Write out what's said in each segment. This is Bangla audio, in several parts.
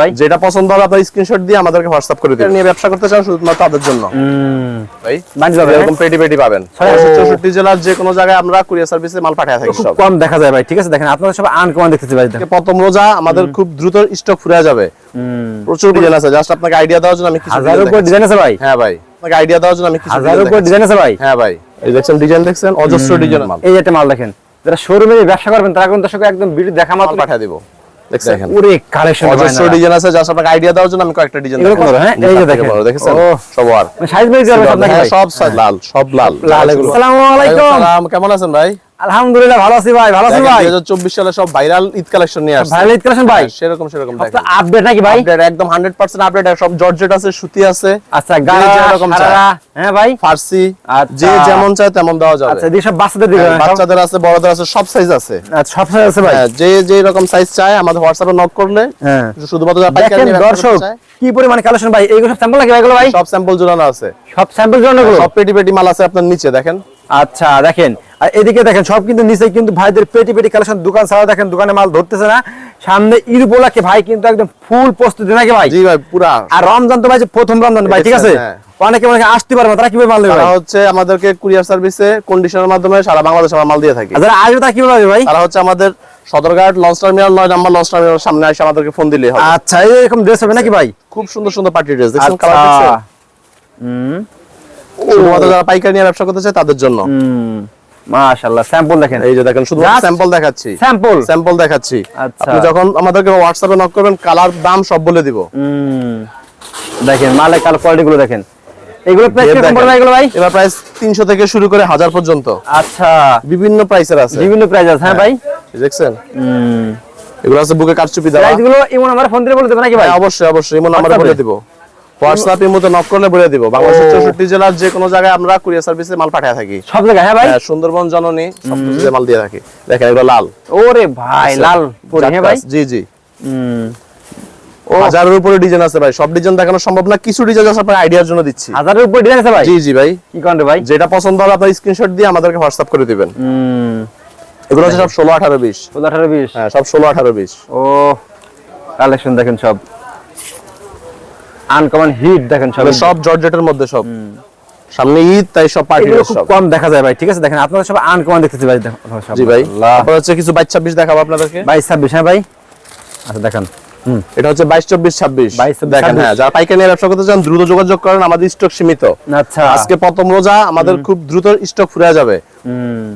ভাই। যেটা পছন্দ হবে আপনার স্ক্রিনশট দিয়ে আমাদেরকে হোয়াটসঅ্যাপ করে দিন নিয়ে ব্যবসা করতে চান শুধুমাত্র তাদের জন্য? ভাই বাণিজ্য হবে, এরকম পেটি পেটি পাবেন। জেলার যে কোনো জায়গায় আমরা কুরিয়ার সার্ভিসে মাল পাঠিয়ে থাকি সব। কম দেখা যায় ভাই ঠিক আছে? দেখেন আপনারা সব আনকমন দেখতেছি ভাই। প্রথম রোজা আমাদের খুব দ্রুত স্টক ফুরে যাবে। প্রচুর ডিজাইন আছে জাস্ট আপনাকে আইডিয়া দেওয়ার জন্য আমি কিছু হাজার উপর ডিজাইন আছে ভাই? হ্যাঁ ভাই আপনাকে আইডিয়া দেওয়ার জন্য আমি কিছু হাজার উপর ডিজাইন আছে ভাই? হ্যাঁ ভাই এই দেখছেন ডিজাইন দেখছেন অজস্র ডিজাইন মাল। এই একটা মাল দেখেন যারা শোরুমে ব্যবসা করবেন তারা কিন্তু দর্শক একদম ভিডিও দেখা মাত্র পাঠিয়ে দিব। দেখছেন? ওরে কালেকশন অজস্র ডিজাইন আছে জাস্ট আপনাকে আইডিয়া দেওয়ার জন্য আমি কয়েকটা ডিজাইন এগুলো হ্যাঁ? এই যে দেখেন। সব আর। সাইজ লাল সব লাল। লাল এগুলো। আসসালামু আলাইকুম। কেমন আছেন ভাই? আলহামদুলিল্লাহ ভালো আছি ভাই ভালো আছি ভাই। 2024 সালে সব ভাইরাল ঈদ কালেকশন নিয়ে আসছে। ভালো ঈদ কালেকশন ভাই। হ্যাঁ, সেরকম সেরকম দেখেন। আপডেট নাকি ভাই? আপডেট একদম 100% আপডেট সব জর্জেট আছে সুতি আছে আচ্ছা যেরকম। সারারা হ্যাঁ ভাই? ফার্সি আচ্ছা। যে যেমন চায় তেমন দেওয়া যাবে। আচ্ছা বাচ্চাদের দিকে হ্যাঁ, বাচ্চাদের আছে বড়দের আছে সব সাইজ আছে। আচ্ছা সব সাইজ আছে ভাই। হ্যাঁ, যে যে রকম সাইজ চায় আমাদের হোয়াটসঅ্যাপে নক করলে হ্যাঁ। শুধুমাত্র দেখেন দর্শক কি পরিমাণ কালেকশন ভাই এইগুলো সব স্যাম্পল নাকি ভাইগুলো ভাই? সব স্যাম্পল ঝুলানো আছে। সব স্যাম্পল এগুলো? সব পেটি পেটি মাল আছে আপনার নিচে দেখেন। আচ্ছা দেখেন। আর এদিকে দেখেন সব কিন্তু নিচে কিন্তু ভাইদের পেটি পেটি কালেকশন দোকান ছাড়া দেখেন দোকানে মাল ধরতেছে না। সামনে ঈদ উপলক্ষে ভাই কিন্তু একদম ফুল প্রস্তুতি নাকি ভাই? জি ভাই পুরা। আর রমজান তো ভাই প্রথম রমজান ভাই ঠিক আছে? হ্যাঁ। অনেকে আসতে পারবে তারা কীভাবে মাল দেবে তারা হচ্ছে আমাদেরকে কুরিয়ার সার্ভিসে কন্ডিশনের মাধ্যমে সারা বাংলাদেশে আমরা মাল দিয়ে থাকি। যারা আসবে তারা কীভাবে পাবে ভাই? তারা হচ্ছে আমাদের সদরঘাট লঞ্চ টার্মিনাল নয় নাম্বার লঞ্চ টার্মিনাল সামনে এসে আমাদেরকে ফোন দিলে হবে। আচ্ছা এরকম ড্রেস হবে নাকি ভাই? খুব সুন্দর সুন্দর পার্টি ড্রেস দেখছেন আচ্ছা। কালার দেখছেন? হুম। শুধুমাত্র যারা পাইকারি নিয়ে ব্যবসা করতে চায় তাদের জন্য। হুম। মাশাআল্লাহ স্যাম্পল দেখেন। এই যে দেখেন শুধু স্যাম্পল দেখাচ্ছি। স্যাম্পল স্যাম্পল দেখাচ্ছি। আচ্ছা। আপনি যখন আমাদেরকে হোয়াটসঅ্যাপে নক করবেন কালার দাম সব বলে দিব। দেখেন মালের কালার কোয়ালিটি গুলো দেখেন। এগুলো প্রাইস এর পড়বে এগুলো ভাই? এবার প্রাইস 300 থেকে শুরু করে 1000 পর্যন্ত। আচ্ছা। বিভিন্ন প্রাইসের আছে। বিভিন্ন প্রাইস আছে হ্যাঁ ভাই? দেখছেন? হুম। এগুলো আছে বুকে কারচুপি দেওয়া। প্রাইসগুলো এমন আমার ফোন দিয়ে বলে দেবে নাকি ভাই? হ্যাঁ, অবশ্যই অবশ্যই এমন আমরা বলে দিব। হোয়াটসঅ্যাপের মধ্যে নক করলে বলে দিব। বাংলাদেশের চৌষট্টি জেলার যে কোনো জায়গায় আমরা কুরিয়ার সার্ভিসে মাল পাঠিয়ে থাকি। সব জায়গায় হ্যাঁ ভাই? হ্যাঁ, সুন্দরবন জননী সব মাল দিয়ে থাকি। দেখেন এগুলো লাল। ওরে ভাই লাল পরে হ্যাঁ ভাই? জি জি। হাজারের উপরে ডিজাইন আছে ভাই। সব ডিজাইন দেখানো সম্ভব না। কিছু ডিজাইন আছে আপনার আইডিয়ার জন্য দিচ্ছি। হাজারের উপর ডিজাইন আছে ভাই? জি জি ভাই। কি করেন ভাই? যেটা পছন্দ হবে আপনার স্ক্রিনশট দিয়ে আমাদেরকে হোয়াটসঅ্যাপ করে দিবেন। হুম। এগুলো হচ্ছে সব ষোলো আঠারো বিশ। ষোলো আঠারো বিশ। হ্যাঁ সব ষোলো আঠারো বিশ। ও কালেকশন দেখেন সব। আনকমন হিট দেখেন সব। সব জর্জেটের মধ্যে সব। সামনে ঈদ তাই সব পার্টি খুব কম দেখা যায় ভাই ঠিক আছে? দেখেন আপনারা সব আনকমন দেখতেছি ভাই জি ভাই। তারপর হচ্ছে কিছু বাইশ ছাব্বিশ দেখাবো আপনাদেরকে। বাইশ ছাব্বিশ হ্যাঁ ভাই? আচ্ছা দেখান। এটা হচ্ছে বাইশ চব্বিশ ছাব্বিশ। দেখেন হ্যাঁ যারা পাইকারি ব্যবসা করতে চান দ্রুত যোগাযোগ করেন আমাদের স্টক সীমিত। আচ্ছা। আজকে প্রথম রোজা আমাদের খুব দ্রুত স্টক ফুরে যাবে।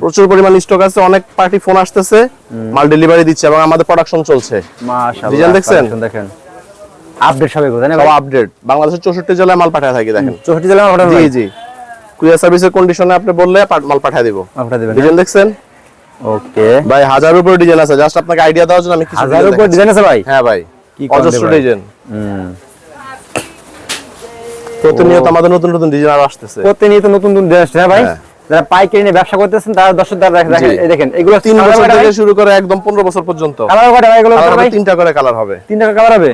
প্রচুর পরিমাণ স্টক আছে অনেক পার্টি ফোন আসতেছে মাল ডেলিভারি দিচ্ছে এবং আমাদের প্রোডাকশন চলছে। ডিজাইন দেখছেন? দেখেন। আপডেট না আপডেট বাংলাদেশের চৌষট্টি জেলায় মাল পাঠিয়ে থাকি দেখেন। চৌষট্টি জেলা পাঠান জি জি। কুরিয়ার সার্ভিসের কন্ডিশনে আপনি বললে মাল পাঠিয়ে দিব। পাঠা দিবেন ডিজাইন দেখছেন? ওকে। ভাই হাজার উপরে ডিজাইন আছে। জাস্ট আপনাকে আইডিয়া দেওয়ার জন্য আমি কিছু হাজার উপর ডিজাইন আছে ভাই? হ্যাঁ ভাই। অজস্র ডিজাইন হুম। প্রতিনিয়ত আমাদের নতুন নতুন ডিজাইন আর আসতেছে। প্রতিনিয়ত নতুন নতুন ডিজাইন আসছে হ্যাঁ ভাই? হ্যাঁ। যারা পাইকারি নিয়ে ব্যবসা করতেছেন তারা দর্শক দ্বারা দেখেন এই দেখেন এগুলো তিন বছর থেকে শুরু করে একদম পনেরো বছর পর্যন্ত। কালার কয়টা ভাই এগুলো তিনটা করে কালার হবে। তিনটা কালার হবে?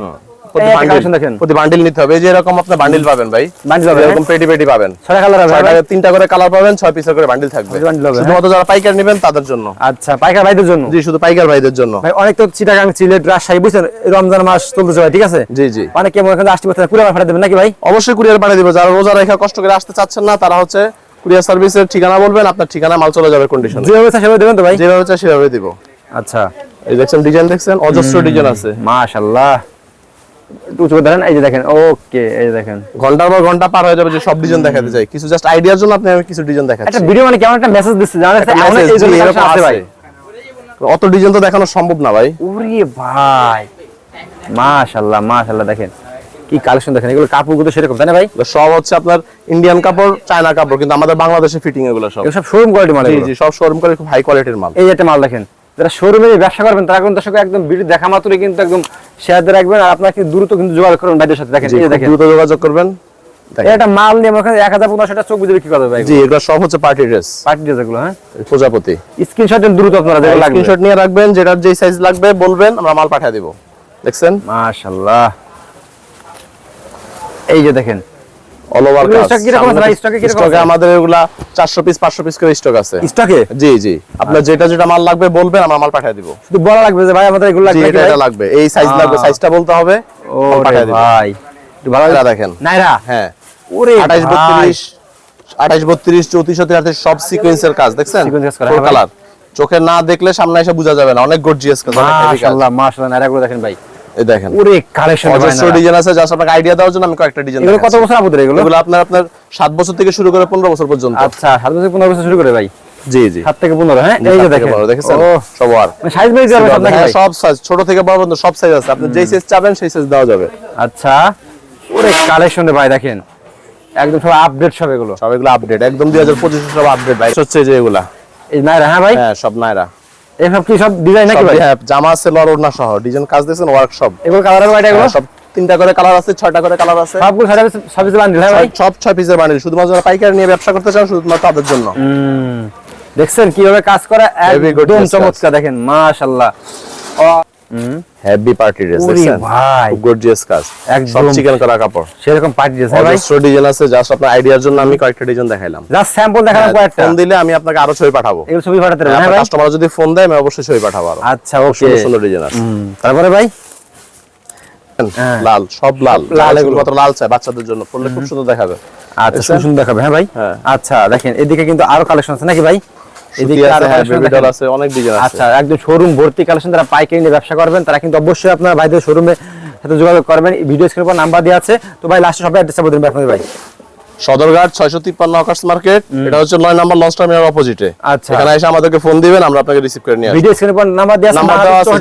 প্রতি বান্ডিল নিতে হবে। এই যে এরকম আপনি বান্ডিল পাবেন ভাই। বান্ডিল এরকম পেটি পেটি পাবেন। ছয়টা কালার হবে তিনটা করে কালার পাবেন ছয় পিসের করে বান্ডিল থাকবে। হ্যাঁ? শুধুমাত্র যারা পাইকার নেবেন তাদের জন্য। আচ্ছা পাইকার ভাইদের জন্য? জি শুধু পাইকার ভাইদের জন্য। ভাই অনেক তো চিটাগাং সিলেট রাজশাহী বুঝছেন? রমজান মাস চলতেছে ভাই ঠিক আছে? জি জি। অনেকে মনে করেন আসতে পারছে পুরো ফাটা দেবেন নাকি ভাই? অবশ্যই কুরিয়ার পাঠিয়ে দিবে। যারা রোজা রেখা কষ্ট করে আসতে চাচ্ছেন না তারা হচ্ছে কুরিয়ার সার্ভিসের ঠিকানা বলবেন আপনার ঠিকানা মাল চলে যাবে কন্ডিশন যেভাবে চাই সেভাবে দেবেন তো ভাই? যেভাবে চাই সেভাবে দিব। আচ্ছা। এই দেখছেন ডিজাইন দেখছেন? অজস্র ডিজাইন আছে। মাশাআল্লাহ। উঁচু করে এই যে দেখেন ওকে এই যে দেখেন। ঘণ্টার পর ঘণ্টা পার হয়ে যাবে যে সব ডিজাইন দেখাতে চাই। কিছু জাস্ট আইডিয়ার জন্য আপনি আমি কিছু ডিজাইন দেখাচ্ছি। একটা ভিডিও মানে কেমন একটা মেসেজ দিচ্ছে জানেন এমন এই জি, ধরনের এরকম collection আছে ভাই। আছে। অত ডিজাইন তো দেখানো সম্ভব না ভাই। ওরে ভাই। মাশাআল্লাহ মাশাআল্লাহ দেখেন। কি কালেকশন দেখেন এগুলো কাপড়গুলো সেরকম তাই না ভাই? সব হচ্ছে আপনার ইন্ডিয়ান কাপড় চায়না কাপড় কিন্তু আমাদের বাংলাদেশে ফিটিং এগুলো সব। সব শোরুম কোয়ালিটি মাল জি এগুলো। জি সব শোরুম করে খুব হাই কোয়ালিটির মাল। এই একটা মাল দেখেন। যারা শোরুমে ব্যবসা করবেন তারা কিন্তু দর্শক একদম ভিডিও দেখা মাত্রই কিন্তু একদম শেয়ার দিয়ে রাখবেন আর আপনার কি দ্রুত কিন্তু যোগাযোগ করবেন ভাইদের সাথে। দেখেন এই দেখেন। দ্রুত যোগাযোগ করবেন। একটা মাল নিয়ে ওখানে এক হাজার টাকা চোখ বুঝে বিক্রি করবে ভাই। জি এগুলো সব হচ্ছে পার্টি ড্রেস। পার্টি ড্রেস এগুলো হ্যাঁ? প্রজাপতি। স্ক্রিনশট দেন দ্রুত আপনারা লাগবে। স্ক্রিনশট নিয়ে রাখবেন যেটার যেই সাইজ লাগবে বলবেন আমরা মাল পাঠিয়ে দিব। দেখছেন? মাশাআল্লাহ। এই যে দেখেন অল ওভার কাজ কীরকম আছে কীরকম স্টকে আমাদের এগুলা 400 পিস 500 পিস করে স্টক আছে। স্টকে জি জি। আপনার যেটা যেটা মাল লাগবে বলবেন আমরা মাল পাঠিয়ে দিব। শুধু বলা লাগবে যে ভাই আমাদের এগুলো লাগবে এটা লাগবে। এই সাইজ লাগবে সাইজটা বলতে হবে ও ভাই। একটু ভালো এটা দেখেন। নাইরা? হ্যাঁ। ওরে 28 ভাই। 32 28 32 34 34 সব সিকোয়েন্সের কাজ দেখছেন? করা, ফুল হ্যাঁ। কালার চোখে না দেখলে সামনে এসে বোঝা যাবে না। অনেক গর্জিয়াস কাজ মাশাআল্লাহ মাশাআল্লাহ নাইরা গুলো দেখেন ভাই। এই দেখেন। ওরে কালেকশন অজস্র ডিজাইন আছে জাস্ট আপনাকে আইডিয়া দেওয়ার জন্য আমি কয়েকটা ডিজাইন এগুলো কত বছর আবুদের এগুলো? এগুলো আপনার আপনার 7 বছর থেকে শুরু করে 15 বছর পর্যন্ত। আচ্ছা সাত বছর পনেরো বছর শুরু করে ভাই? জি জি। সাত থেকে পনেরো হ্যাঁ? এই যে দেখেন। দেখেছেন? ও। সাইজ বেড়ে যাবে সব নাকি হ্যাঁ, ভাই? সব সাইজ ছোট থেকে বড় পর্যন্ত সব সাইজ আছে। আপনি যেই সাইজ চাবেন সেই সাইজ দেওয়া যাবে। আচ্ছা। ওরে কালেকশন ভাই দেখেন। একদম সব আপডেট সব এগুলো। সব এগুলো আপডেট একদম 2025 সব আপডেট ভাই। হচ্ছে যে এগুলা। এই নাইরা হ্যাঁ ভাই? হ্যাঁ সব নাইরা এসব কি সব ডিজাইন নাকি ভাই? হ্যাঁ জামা আছে সহ ডিজাইন কাজ দিয়েছেন ওয়ার্কশপ এগুলো কালার এগুলো? সব তিনটা করে কালার আছে ছয়টা করে কালার আছে। সবগুলো সব পিসের বান্ডিল হ্যাঁ ভাই? সব- ছয় পিসের বান্ডিল শুধুমাত্র যারা পাইকারি নিয়ে ব্যবসা করতে চান শুধুমাত্র তাদের জন্য। দেখছেন কীভাবে কাজ করা? একদম চমৎকার দেখেন মাশাআল্লাহ। হেভি পার্টি ড্রেস ভাই। খুব গর্জিয়াস কাজ। একদম। চিকেন করা কাপড়। সেরকম পার্টি ড্রেস হ্যাঁ ভাই? অজস্র ডিজাইন আছে জাস্ট আপনার আইডিয়ার জন্য আমি কয়েকটা ডিজাইন দেখাইলাম। জাস্ট স্যাম্পল দেখালাম কয়েকটা। ফোন দিলে আমি আপনাকে আরও ছবি পাঠাবো। এগুলো ছবি পাঠাতে হ্যাঁ ভাই? কাস্টমার যদি ফোন দেয় আমি অবশ্যই ছবি পাঠাবো আরও। আচ্ছা ওকে সুন্দর সুন্দর ডিজাইন আছে। তারপরে ভাই? হ্যাঁ। লাল সব লাল। লাল এগুলো। শুধুমাত্র লাল চাই বাচ্চাদের জন্য। পড়লে খুব সুন্দর দেখাবে। আচ্ছা? সুন্দর দেখাবে হ্যাঁ ভাই? হ্যাঁ। আচ্ছা দেখেন এদিকে কিন্তু আরও কালেকশন আছে নাকি ভাই? এদিকে আরও আছে হ্যাঁ কালেকশন বেবি ডল আছে অনেক ডিজাইন আছে। আচ্ছা একদম শোরুম ভর্তি কালেকশন যারা পাইকারি নিয়ে ব্যবসা করবেন তারা কিন্তু অবশ্যই আপনার ভাইদের শোরুমে সাথে যোগাযোগ করবেন। ভিডিও স্ক্রিনের উপর নাম্বার দেওয়া আছে। তো ভাই লাস্টে সবাই অ্যাড্রেসটা বলে দিন আপনাদের ভাই। সদরঘাট ছয়শো তিপ্পান্ন আকাশ মার্কেট। এটা হচ্ছে নয় নম্বর লঞ্চ টার্মিনাল অপোজিটে আচ্ছা। এখানে এসে আমাদেরকে ফোন দিবেন আমরা আপনাকে রিসিভ করে নিয়ে ভিডিও নাম্বার দেওয়া আছে